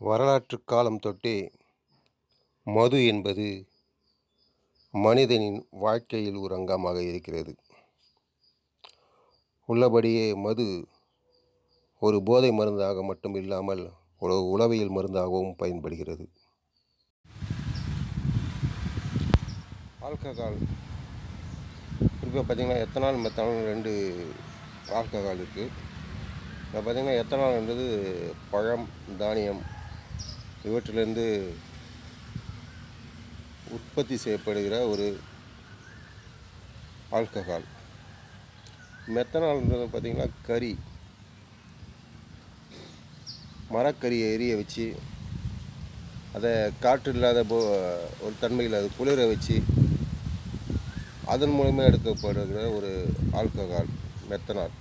வரலாற்று காலம் தொட்டே மது என்பது மனிதனின் வாழ்க்கையில் ஒரு அங்கமாக இருக்கிறது. உள்ளபடியே மது ஒரு போதை மருந்தாக மட்டும் இல்லாமல் ஒரு உளவியல் மருந்தாகவும் பயன்படுகிறது. ஆல்கஹால். குறிப்பாக பார்த்திங்கன்னா எத்தனால் மெத்தனால் ரெண்டு ஆல்கஹால் இருக்குது இப்போ பார்த்திங்கன்னா எத்தனால்ன்றது பழம் தானியம் இவற்றிலிருந்து உற்பத்தி செய்யப்படுகிற ஒரு ஆல்கஹால். மெத்தனால்ன்றது பார்த்திங்கன்னா கறி. மரக்கறியை எரிய வச்சு அதை காற்று இல்லாத போ ஒரு தன்மையில் அது குளிர வச்சு அதன் மூலமாக எடுக்கப்படுகிற ஒரு ஆல்கஹால் மெத்தனால்.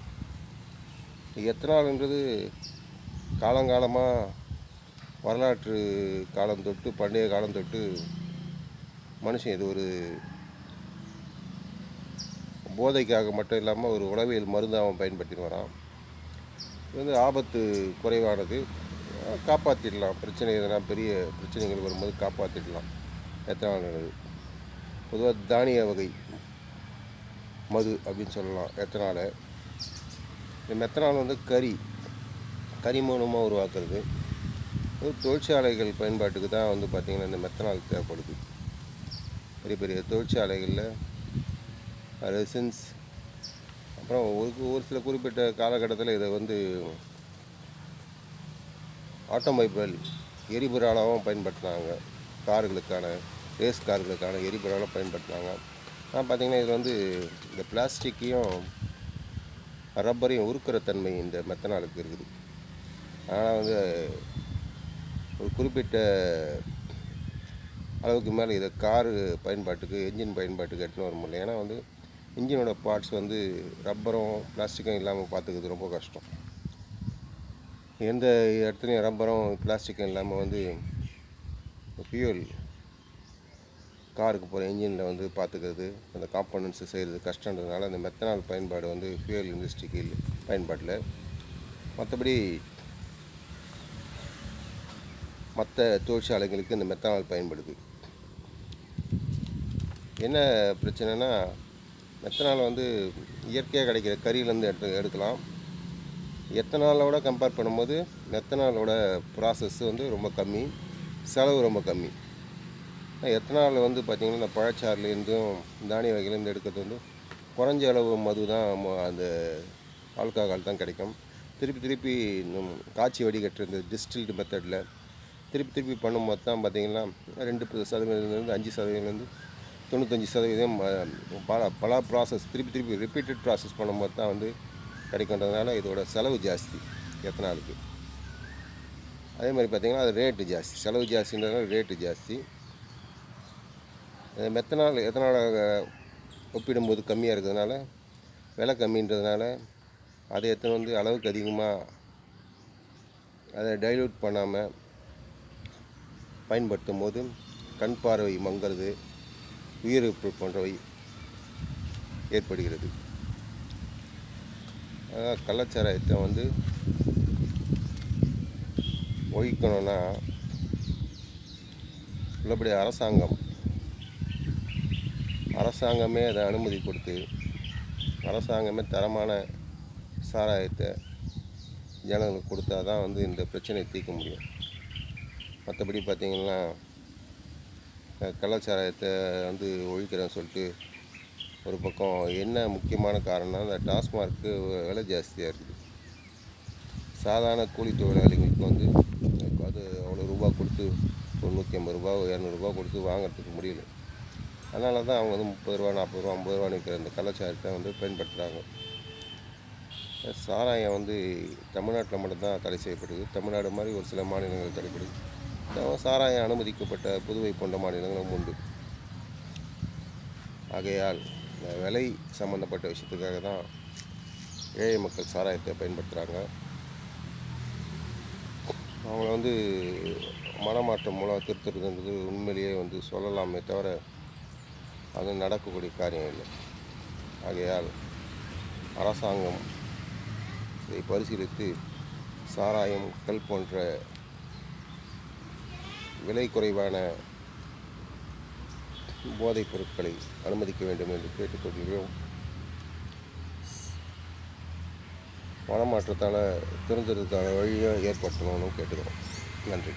எத்தனால்ன்றது காலங்காலமாக வரலாற்று காலம் தொட்டு பண்டைய காலம் தொட்டு மனுஷன் இது ஒரு போதைக்காக மட்டும் இல்லாமல் ஒரு உளவியல் மருந்தாகவும் பயன்படுத்தின்னு வரான். இது வந்து ஆபத்து குறைவானது. காப்பாற்றிடலாம் பிரச்சனை எதனா பெரிய பிரச்சனைகள் வரும்போது காப்பாற்றிடலாம் எத்தனால்ன்றது பொதுவாக தானிய வகை மது அப்படின்னு சொல்லலாம். எத்தனால்? இந்த மெத்தனால் வந்து கறி கறி மூலமாக உருவாக்குறது. தொழிற்சாலைகள் பயன்பாட்டுக்கு தான் வந்து பார்த்திங்கன்னா இந்த மெத்தனால் தேவைப்படுது. பெரிய பெரிய தொழிற்சாலைகளில் ரெசின்ஸ் அப்புறம் ஒரு ஒரு சில குறிப்பிட்ட காலகட்டத்தில் இதை வந்து ஆட்டோமொபைல் எரிபொருளாகவும் பயன்படுத்தினாங்க. கார்களுக்கான ரேஸ் கார்களுக்கான எரிபொருளாக பயன்படுத்தினாங்க. ஆனால் பார்த்திங்கன்னா இதில் வந்து இந்த பிளாஸ்டிக்கையும் ரப்பரையும் உருக்கிற தன்மை இந்த மெத்தனாலுக்கு இருக்குது. அதனால் வந்து ஒரு குறிப்பிட்ட அளவுக்கு மேலே இதை காரு பயன்பாட்டுக்கு என்ஜின் பயன்பாட்டுக்கு எடுத்துன்னு வர முடியல. ஏன்னா வந்து இன்ஜினோட பார்ட்ஸ் வந்து ரப்பரும் பிளாஸ்டிக்கும் இல்லாமல் பார்த்துக்கிறது ரொம்ப கஷ்டம். எந்த இடத்துலையும் ரப்பரும் பிளாஸ்டிக்கும் இல்லாமல் வந்து ஃபியூல் காருக்கு போகிற இன்ஜினில் வந்து பார்த்துக்கிறது அந்த காம்பனன்ட்ஸை செய்கிறது கஷ்டன்றதுனால அந்த மெத்தனால் பயன்பாடு வந்து ஃபியூல் இண்டஸ்ட்ரிக்கு பயன்பாட்டில். மற்றபடி மற்ற தொழிற்சாலைகளுக்கு இந்த மெத்தனால் பயன்படுது. என்ன பிரச்சனைனா மெத்தனால் வந்து இயற்கையாக கிடைக்கிற கறியிலேருந்து எடுத்து எடுக்கலாம். எத்தனாலோட கம்பேர் பண்ணும்போது மெத்தனாலோட ப்ராசஸ் வந்து ரொம்ப கம்மி செலவு ரொம்ப கம்மி. எத்தனால் வந்து பார்த்திங்கன்னா இந்த பழச்சாறுலேருந்தும் தானிய வகையிலேருந்து எடுக்கிறது வந்து குறைஞ்ச அளவு மது தான் அந்த ஆல்கஹால் தான் கிடைக்கும். திருப்பி திருப்பி காய்ச்சி வடிகட்டுற இந்த டிஸ்டில்டு மெத்தடில் திருப்பி திருப்பி பண்ணும்போது தான் பார்த்திங்கன்னா ரெண்டு சதவீதத்துலேருந்து அஞ்சு சதவீதம்லேருந்து தொண்ணூத்தஞ்சு சதவீதம் பல பல ப்ராசஸ் திருப்பி திருப்பி ரிப்பீட்டட் ப்ராசஸ் பண்ணும்போது தான் வந்து கிடைக்கின்றதுனால இதோட செலவு ஜாஸ்தி எத்தனாலுக்கு அதே மாதிரி பார்த்திங்கன்னா அது ரேட்டு ஜாஸ்தி செலவு ஜாஸ்தின்றதுனால ரேட்டு ஜாஸ்தி. மெத்தனால் எத்தனால் ஒப்பிடும்போது கம்மியாக இருக்கிறதுனால விலை கம்மின்றதுனால அதை எத்தனை வந்து அளவுக்கு அதிகமாக அதை டைல்யூட் பண்ணாமல் பயன்படுத்தும் போது கண் பார்வை மங்கிறது உயிரிழப்பு போன்றவை ஏற்படுகிறது. கலாச்சாரத்தை வந்து ஒழிக்கணும்னா உள்ளபடி அரசாங்கம் அரசாங்கமே அதை அனுமதி கொடுத்து அரசாங்கமே தரமான சாராயத்தை ஜனங்களுக்கு கொடுத்தா தான் வந்து இந்த பிரச்சனையை தீர்க்க முடியும். மற்றபடி பார்த்திங்கன்னா கலாச்சாரத்தை வந்து ஒழிக்கிறேன்னு சொல்லிட்டு ஒரு பக்கம். என்ன முக்கியமான காரணம்னா இந்த டாஸ்மார்க்கு விலை ஜாஸ்தியாக இருக்குது. சாதாரண கூலி தொழிலாளிகளுக்கு வந்து அது அவ்வளோ ரூபா கொடுத்து ஒரு நூற்றி ஐம்பது ரூபா இரநூறுபா கொடுத்து வாங்கிறதுக்கு முடியல. அதனால தான் அவங்க வந்து முப்பது ரூபா நாற்பது ரூபா ஐம்பது ரூபா நிற்கிற அந்த கலாச்சாரத்தை வந்து பயன்படுத்துகிறாங்க சாராயம் வந்து தமிழ்நாட்டில் மட்டும்தான் தடை செய்யப்படுது. தமிழ்நாடு மாதிரி ஒரு சில மாநிலங்கள் தடைப்படுது சாராயம் அனுமதிக்கப்பட்ட புதுவை போன்ற மாநிலங்களும் உண்டு. ஆகையால் இந்த விலை சம்மந்தப்பட்ட விஷயத்துக்காக தான் ஏழை மக்கள் சாராயத்தை பயன்படுத்துகிறாங்க அவங்கள வந்து மனமாற்றம் மூலம் திருத்துறதுன்றது உண்மையிலேயே வந்து சொல்லலாமே தவிர அது நடக்கக்கூடிய காரியம் இல்லை. ஆகையால் அரசாங்கம் இதை பரிசீலித்து சாராயம் கல் போன்ற விலை குறைவான போதைப் பொருட்களை அனுமதிக்க வேண்டும் என்று கேட்டுக்கொள்கிறோம். மனமாற்றத்தால் திருந்துறதுக்கான வழியை ஏற்படுத்தணும்னு கேட்டுக்கிறோம். நன்றி.